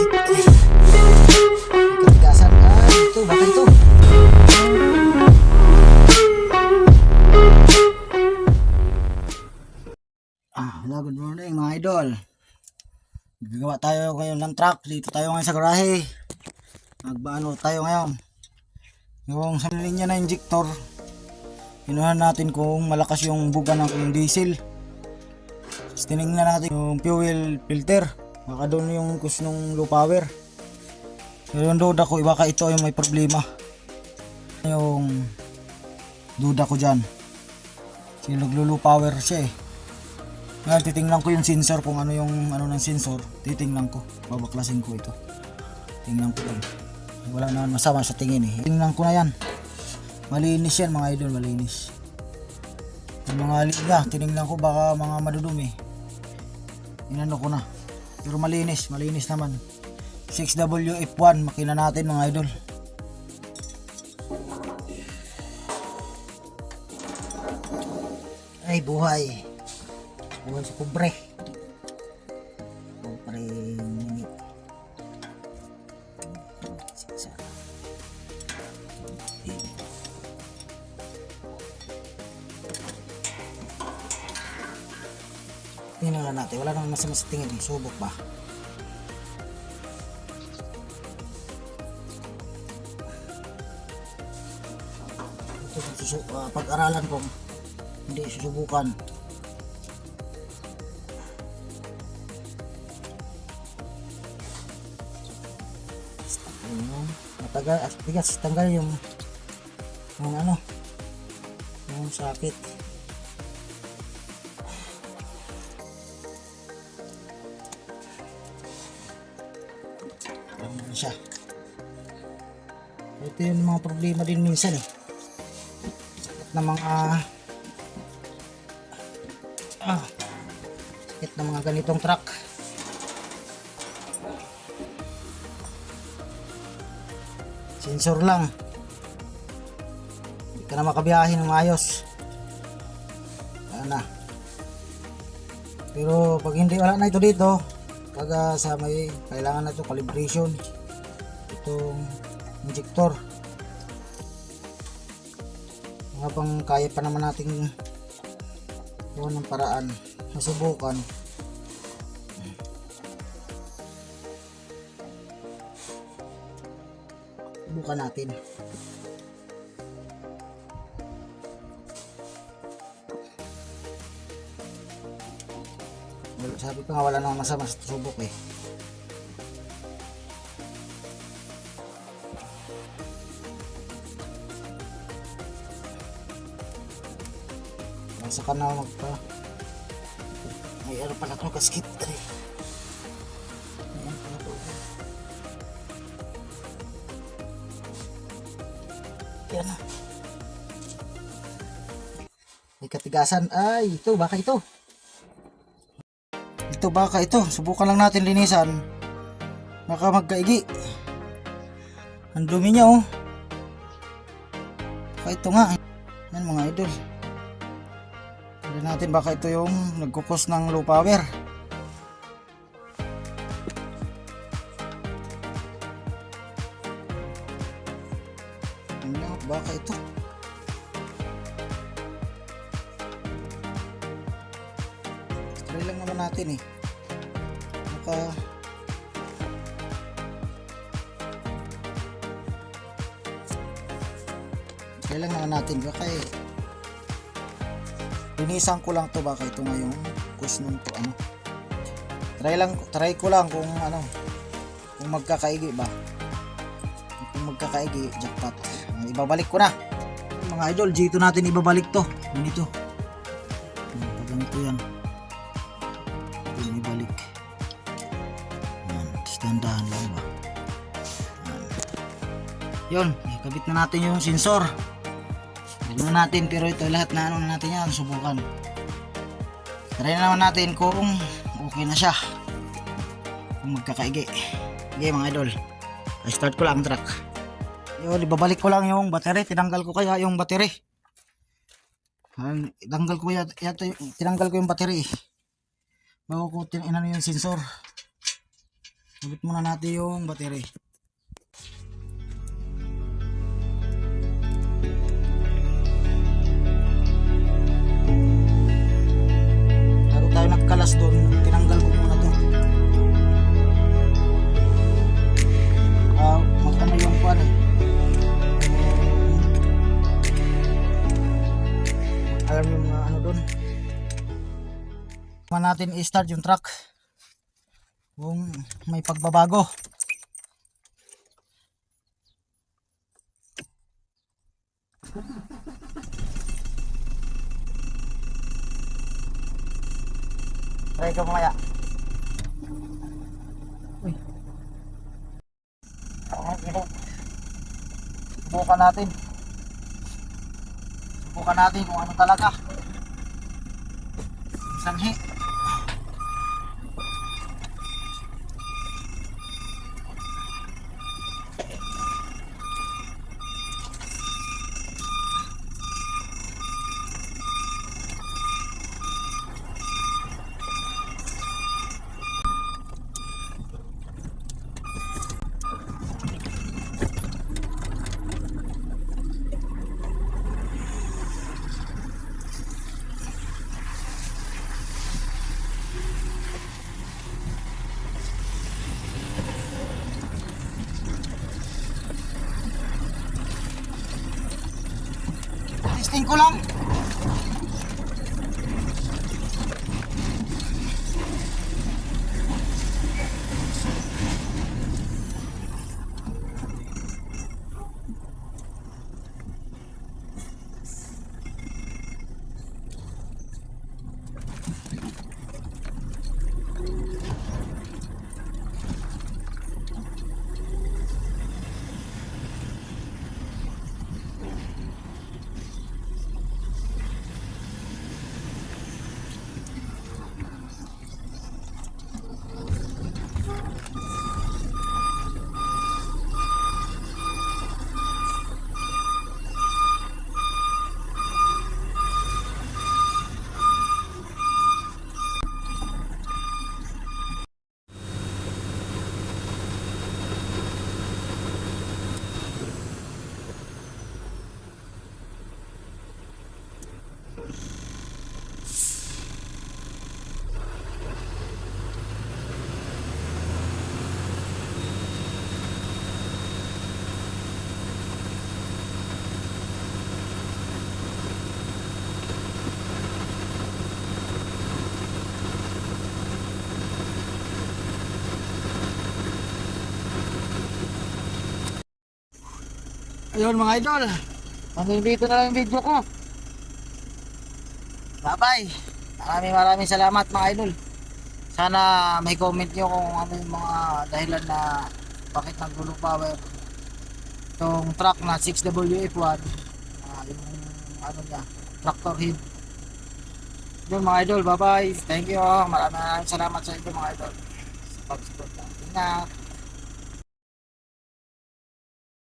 Ay. Katigasan. Ah, ito, baka. Ah, hello, good morning mga idol. Gagawa tayo ngayon ng truck. Dito tayo ngayon sa garahe. Nagbaano tayo ngayon. Yung sa linya na injector, kinuha natin kung malakas yung buga ng diesel. Tapos tinignan natin yung fuel filter. Baka doon yung kus ng low power. Pero yung duda ko, baka ito yung may problema. Yung duda ko dyan. Kasi naglo-low power siya eh. Ngayon, titingnan ko yung sensor kung ano yung ano ng sensor. Titingnan ko. Babaklasin ko ito. Tingnan ko lang. Wala naman masama sa tingin eh. Tingnan ko na yan. Malinis yan mga idol, malinis. Yung mga liga, tiningnan ko baka mga madudumi. Inano ko na. Pero malinis, malinis naman. 6WF1, makina natin mga idol. Ay, buhay. Buhay sa kubre. Tingnan na natin. Wala namang masama sa tingin. Subok ba? Ito susu- ah, pag-aralan kong hindi susubukan. yung matagal at tigas tanggal yung yung ano yung sakit ito yung mga problema din minsan eh. Sakit na mga ah sakit na mga ganitong truck. Sensor lang. Hindi ka na makabiyahe ng maayos. Wala na. Pero pag hindi wala na ito dito pag ah, sa may kailangan na ito calibration. Itong injector habang kaya pa naman nating gawa ng paraan masubukan subukan natin. Sabi ko nga wala namang masama sa subok eh nasa ka na magpa may ano pala ito kaskit ay Ayan pala. Yan na. May katigasan. Ay, ito, baka ito. Ito, baka ito. Subukan lang natin linisan. Baka magkaigi. Ang dumi niya, oh. Baka ito nga. Yan, mga idol. Tignan natin, baka ito yung nagkukos ng low power. Ano, baka ito. Try lang naman natin eh. Baka... Try lang naman natin. Baka eh. Linisan ko lang to baka ito nga yung kus nung to ano. Try lang, try ko lang kung ano, kung magkakaigi ba kung magkakaigi, jackpot. Ibabalik ko na. Mga idol, dito natin ibabalik to. Ganito. Yan, ganito yan. Yung ibalik. Yan, standaan lang ba. Yan. Yun, ikabit na natin yung sensor. Na natin, pero ito lahat na ano na natin yan, subukan. Try na naman natin kung okay na siya. Kung magkakaigi. Okay mga idol. I start ko lang ang truck. Yun, ibabalik ko lang yung battery. Tinanggal ko kaya yung battery. Tinanggal ko yata, yata tinanggal ko yung battery. Bago ko tin inano yung sensor. Sabit muna natin yung battery. Doon. Man natin i-start yung truck. Kung may pagbabago. Try ka mamaya. Uy. Subukan natin. Subukan natin kung ano talaga. สันให้ Testing ko lang. Ayun mga idol. Hanggang dito na lang yung video ko. Bye bye. Maraming maraming salamat mga idol. Sana may comment nyo kung ano yung mga dahilan na bakit nagulong power itong truck na 6WF1 ah, yung ano niya tractor head yun mga idol bye bye thank you maraming maraming salamat sa inyo mga idol sa pag-support ingat